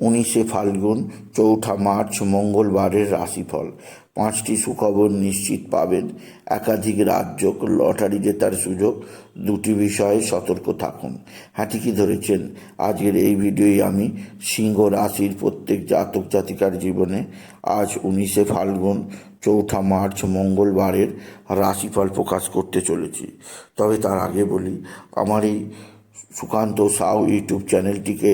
উনিশে ফাল্গুন, চৌঠা মার্চ, মঙ্গলবারের রাশিফল। পাঁচটি সুখবর নিশ্চিত পাবেন। একাধিক রাজ্য লটারি জেতার সুযোগ, দুটি বিষয়ে সতর্ক থাকুন। হ্যাঁ ঠিকই ধরেছেন। আজকের এই ভিডিওই আমি সিংহ রাশির প্রত্যেক জাতক জাতিকার জীবনে আজ উনিশে ফাল্গুন, চৌঠা মার্চ, মঙ্গলবারের রাশিফল প্রকাশ করতে চলেছি। তবে তার আগে বলি, আমার এই সুকান্ত সাউ ইউটিউব চ্যানেলটিকে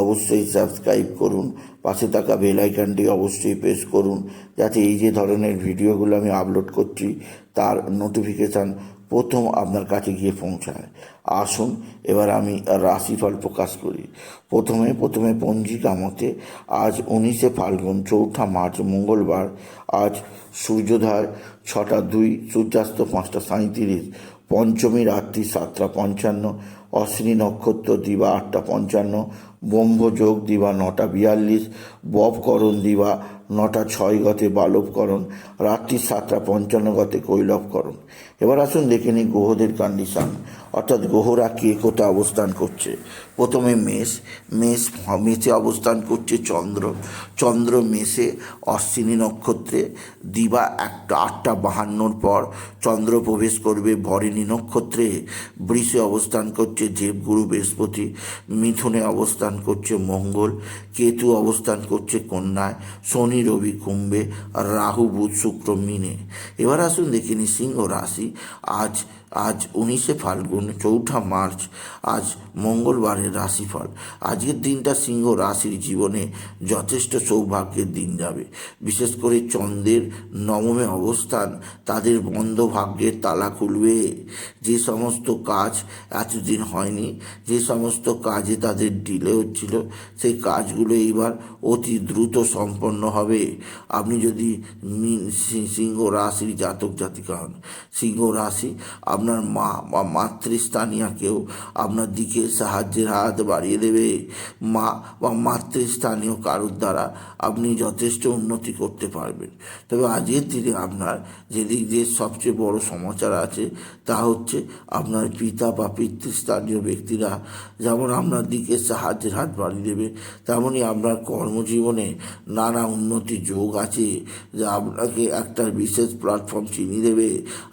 অবশ্যই সাবস্ক্রাইব করুন। পাশে থাকা বেল আইকনটি অবশ্যই প্রেস করুন, যাতে এই যে ধরনের ভিডিওগুলো আমি আপলোড করছি, তার নোটিফিকেশান প্রথম আপনার কাছে গিয়ে পৌঁছায়। আসুন, এবার আমি রাশিফল প্রকাশ করি। প্রথমে প্রথমে পঞ্জিকা মতে, আজ উনিশে ফাল্গুন, চৌঠা মার্চ, মঙ্গলবার, আজ সূর্যোদয়, ছটা দুই, সূর্যাস্ত পাঁচটা সাঁত্রিশ পঞ্চমী রাত্রি সাতটা পঞ্চান্ন অশ্বিনী নক্ষত্র দিবা আটটা পঞ্চান্ন ব্রহ্মযোগ দিবা নটা বিয়াল্লিশ ববকরণ দিবা নটা ছয় গতে বালবকরণ রাত্রি সাতটা পঞ্চান্ন গতে কৈলবকরণ এবার আসুন দেখে নিই গ্রহদের কন্ডিশন। অর্থাৎ গ্রহরা কে কোথায় অবস্থান করছে। প্রথমে মেষ মেষ মেষে অবস্থান করছে চন্দ্র। চন্দ্র মেষে অশ্বিনী নক্ষত্রে, দিবা একটা আটটা বাহান্নর পর চন্দ্র প্রবেশ করবে ভরিণী নক্ষত্রে। বৃষে অবস্থান করছে দেবগুরু বৃহস্পতি। মিথুনে অবস্থান করছে মঙ্গল, কেতু অবস্থান করছে কন্যায়, শনি, রবি, কুম্ভে, আর রাহু, বুধ, শুক্র, মিনে। এবার আসুন দেখিনি সিংহ রাশি আজ আজ উনিশে ফাল্গুন, চৌঠা মার্চ, আজ মঙ্গলবারের রাশিফল। আজকের দিনটা সিংহ রাশির জীবনে যথেষ্ট সৌভাগ্যের দিন যাবে। বিশেষ করে চন্দ্রের নবমে অবস্থান, তাদের বন্ধ ভাগ্যের তালা খুলবে। যে সমস্ত কাজ এতদিন হয়নি, যে সমস্ত কাজে তাদের ডিলে হচ্ছিল, সেই কাজগুলো এইবার অতি দ্রুত সম্পন্ন হবে। আপনি যদি সিংহ রাশির জাতক জাতিকা হন, সিংহ রাশি আপনার মা বা মাতৃস্থানীয় কেউ আপনার দিকে সাহায্যের হাত বাড়িয়ে দেবে। মা বা মাতৃস্থানীয় কারোর দ্বারা আপনি যথেষ্ট উন্নতি করতে পারবেন। তবে আজকের দিনে আপনার যেদিক দিয়ে সবচেয়ে বড় সমাচার আছে, তা হচ্ছে আপনার পিতা বা পিতৃস্থানীয় ব্যক্তিরা যেমন আপনার দিকে সাহায্যের হাত বাড়িয়ে দেবে তেমনই আপনার কর্মজীবনে নানা উন্নতি যোগ আছে। যা আপনাকে একটা বিশেষ প্ল্যাটফর্ম চিনিয়ে দেবে।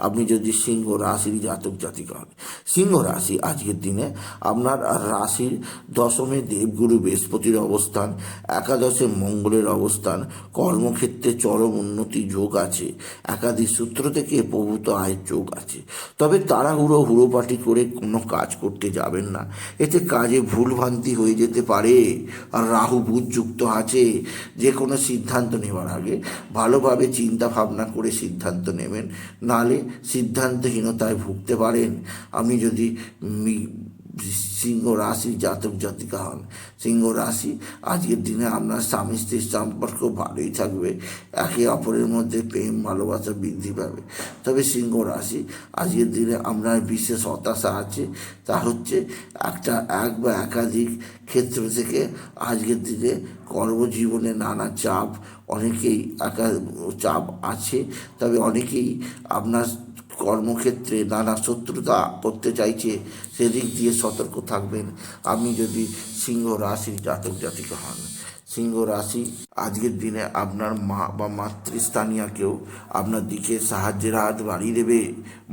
আপনি যদি সিংহ রাশির জাতক জাতিকা হন সিংহ রাশি আজকের দিনে আপনার রাশির দশমে দেবগুরু বৃহস্পতির অবস্থান, একাদশে মঙ্গলের অবস্থান, কর্মক্ষেত্রে চরম উন্নতি যোগ আছে, একাধিক সূত্র থেকে প্রভূত আয়ের যোগ আছে। তবে তাড়াহুড়ো হুড়োপাটি করে কোনো কাজ করতে যাবেন না। এতে কাজে ভুলভ্রান্তি হয়ে যেতে পারে। আর রাহু বুধ যুক্ত আছে। যে কোনো সিদ্ধান্ত নেওয়ার আগে ভালোভাবে চিন্তা ভাবনা করে সিদ্ধান্ত নেবেন। নালে সিদ্ধান্তহীনতায় ভুগতে পারেন। আমি যদি সিংহ রাশি জাতক জাতিকা হন, সিংহ রাশি আজকের দিনে আপনার স্বামী স্ত্রীর সম্পর্ক ভালোই থাকবে, একে অপরের মধ্যে প্রেম, ভালোবাসা বৃদ্ধি পাবে। তবে সিংহ রাশি আজকের দিনে আপনার বিশেষ হতাশা আছে, তা হচ্ছে একটা এক বা একাধিক ক্ষেত্র থেকে আজকের দিনে কর্মজীবনে নানা চাপ, অনেকেই একা চাপ আছে, তবে অনেকেই আপনার কর্মক্ষেত্রে নানা শত্রুতা করতে চাইছে, সেদিক দিয়ে সতর্ক থাকবেন। আপনি যদি সিংহ রাশির জাতক জাতিকা হন, সিংহ রাশি আজকের দিনে আপনার মা বা মাতৃস্থানীয় কেউ আপনার দিকে সাহায্যের হাত বাড়িয়ে দেবে।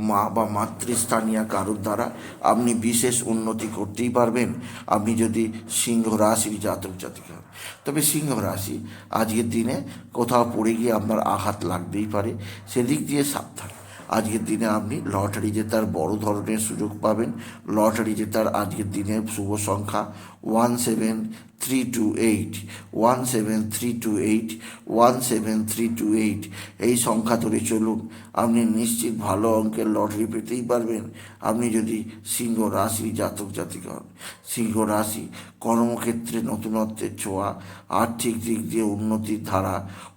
মা বা মাতৃস্থানীয় কারোর দ্বারা আপনি বিশেষ উন্নতি করতেই পারবেন। আপনি যদি সিংহ রাশির জাতক জাতিকা হন, তবে সিংহ রাশি আজকের দিনে কোথাও পড়ে গিয়ে আপনার আঘাত লাগতেই পারে, সেদিক দিয়ে সাবধান। আজকের দিনে আপনি লটারি জেতার বড় ধরনের সুযোগ পাবেন। লটারি জেতার আজকের দিনে শুভ সংখ্যা one seven three two eight one seven three two eight one seven three two eight এই সংখ্যা ধরে চলুন। আপনি নিশ্চিত ভালো অঙ্কের লটারি পেতেই পারবেন। আপনি যদি সিংহ রাশি জাতক জাতিকা হন, সিংহ রাশি কর্মক্ষেত্রে নতুনত্বের ছোঁয়া, আর্থিক দিক দিয়ে উন্নতির ধারা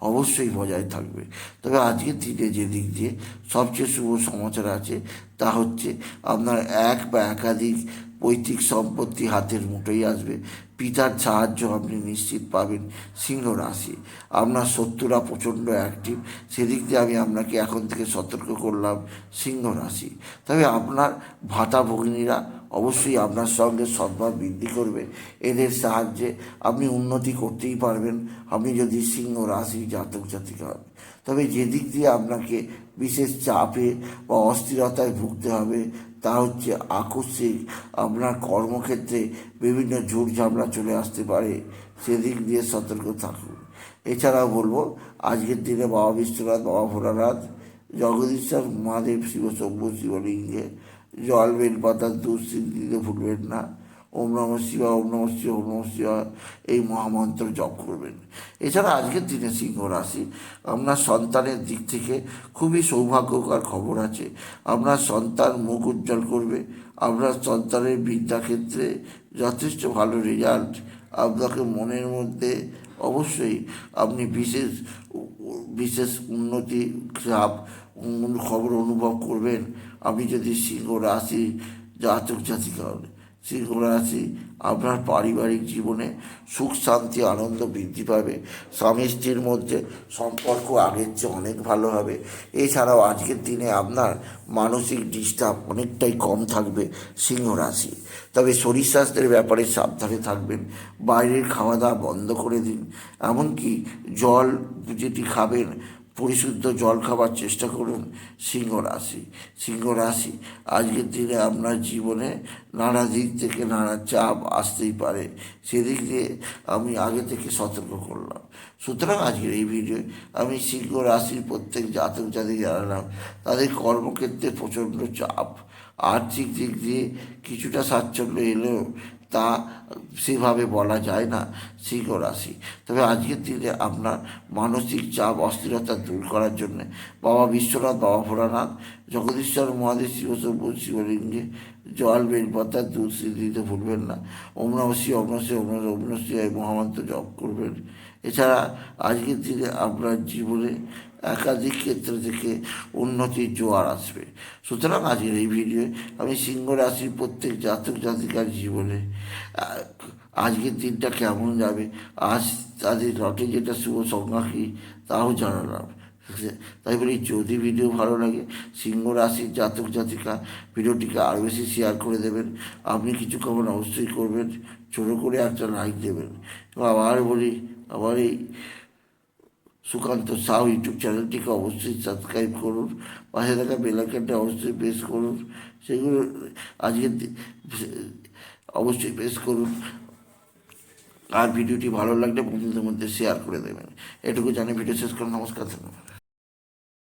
অবশ্যই বজায় থাকবে। তবে আজকের দিনে যে দিক দিয়ে সবচেয়ে শুভ সমাচার আছে, তা হচ্ছে আপনার এক বা একাধিক পৈতৃক সম্পত্তি হাতের মুঠোই আসবে। পিতার সাহায্য আপনি নিশ্চিত পাবেন সিংহ রাশি। আপনার শত্রুরা প্রচণ্ড অ্যাক্টিভ সেদিক দিয়ে আমি আপনাকে এখন থেকে সতর্ক করলাম সিংহ রাশি। তবে আপনার ভাতা ভগিনীরা অবশ্যই আপনার সঙ্গে সদ্ভাব বৃদ্ধি করবে। এদের সাহায্যে আপনি উন্নতি করতেই পারবেন। আপনি যদি সিংহ রাশি জাতক জাতিকা হন। তবে যেদিক দিয়ে আপনাকে বিশেষ চাপে বা অস্থিরতায় ভুগতে হবে তা হচ্ছে আকস্মিক আপনার কর্মক্ষেত্রে বিভিন্ন ঝুট ঝামেলা চলে আসতে পারে। সেদিক দিয়ে সতর্ক থাকুন। এছাড়াও বলব, আজকের দিনে বাবা বিশ্বনাথ, বাবা ভোলানাথ জগদীশ্বর মহাদেব, শিব, শম্ভু, শিবলিঙ্গে জল বেলপাতার দুশ্চিন্তিতে ভুলবেন না। ওম নম শিবা ওম নম শিবা ওম নম শিবা এই মহামন্ত্র জপ করবেন। এছাড়া আজকের দিনে সিংহ রাশি আপনার সন্তানের দিক থেকে খুবই সৌভাগ্যকর খবর আছে। আপনার সন্তান মুখ উজ্জ্বল করবে আপনার সন্তানের বিদ্যাক্ষেত্রে যথেষ্ট ভালো রেজাল্ট আপনাকে মনের মধ্যে অবশ্যই আপনি বিশেষ বিশেষ উন্নতি উম, খবর অনুভব করবেন। আপনি যদি সিংহ রাশি জাতক জাতিকা হন সিংহ রাশি আপনার পারিবারিক জীবনে সুখ, শান্তি, আনন্দ বৃদ্ধি পাবে। স্বামী স্ত্রীর মধ্যে সম্পর্ক আগের চেয়ে অনেক ভালো হবে। এছাড়াও আজকের দিনে আপনার মানসিক ডিস্টার্ব অনেকটাই কম থাকবে সিংহ রাশি তবে শরীর স্বাস্থ্যের ব্যাপারে সাবধানে থাকবেন। বাইরের খাওয়া দাওয়া বন্ধ করে দিন। এমনকি জল যেটি খাবেন পরিশুদ্ধ জল খাবার চেষ্টা করুন সিংহ রাশি। সিংহ রাশি, আজকের দিনে আপনার জীবনে নানা দিক থেকে নানা চাপ আসতেই পারে। সেদিক দিয়ে আমি আগে থেকে সতর্ক করলাম। সুতরাং আজকের এই ভিডিও আমি সিংহ রাশির প্রত্যেক জাতক জাতি জানালাম, তাদের কর্মক্ষেত্রে প্রচণ্ড চাপ। আর্থিক দিক দিয়ে কিছুটা স্বাচ্ছন্দ্য এলেও তা সেভাবে বলা যায় না সিংহ রাশি তবে আজকের দিনে আপনার মানসিক চাপ, অস্থিরতা দূর করার জন্য বাবা বিশ্বনাথ, বাবা ভোলানাথ, জগদীশ্বর মহাদেব শিব শম্ভু শিবলিঙ্গে জল বেলপাতা দুধ দিতে ভুলবেন না। ওম নম শিব এই মহামন্ত্র জপ করবেন। এছাড়া আজকের দিনে আপনার জীবনে একাধিক ক্ষেত্র থেকে উন্নতির জোয়ার আসবে। সুতরাং আজকের এই ভিডিও আমি সিংহ রাশির প্রত্যেক জাতক জাতিকার জীবনে আজকের দিনটা কেমন যাবে, আজ তাদের রটে যেটা শুভ সংজ্ঞা কী, তাও জানালাম। তাই বলি, যদি ভিডিও ভালো লাগে, সিংহ রাশির জাতক জাতিকা ভিডিওটিকে আরও বেশি শেয়ার করে দেবেন। আপনি কিছু খবর অবশ্যই করবেন, ছোটো করে একটা লাইক দেবেন। এবং আবার বলি, আবার এই সুকান্ত সাউ ইউটিউব চ্যানেলটিকে অবশ্যই সাবস্ক্রাইব করুন। পাশে থাকা বেলাইকানটা অবশ্যই প্রেস করুন। সেগুলো আজকে অবশ্যই প্রেস করুন। আর ভিডিওটি ভালো লাগলে বন্ধুদের মধ্যে শেয়ার করে দেবেন। এটুকু জানি ভিডিও শেষ করুন নমস্কার, ধন্যবাদ।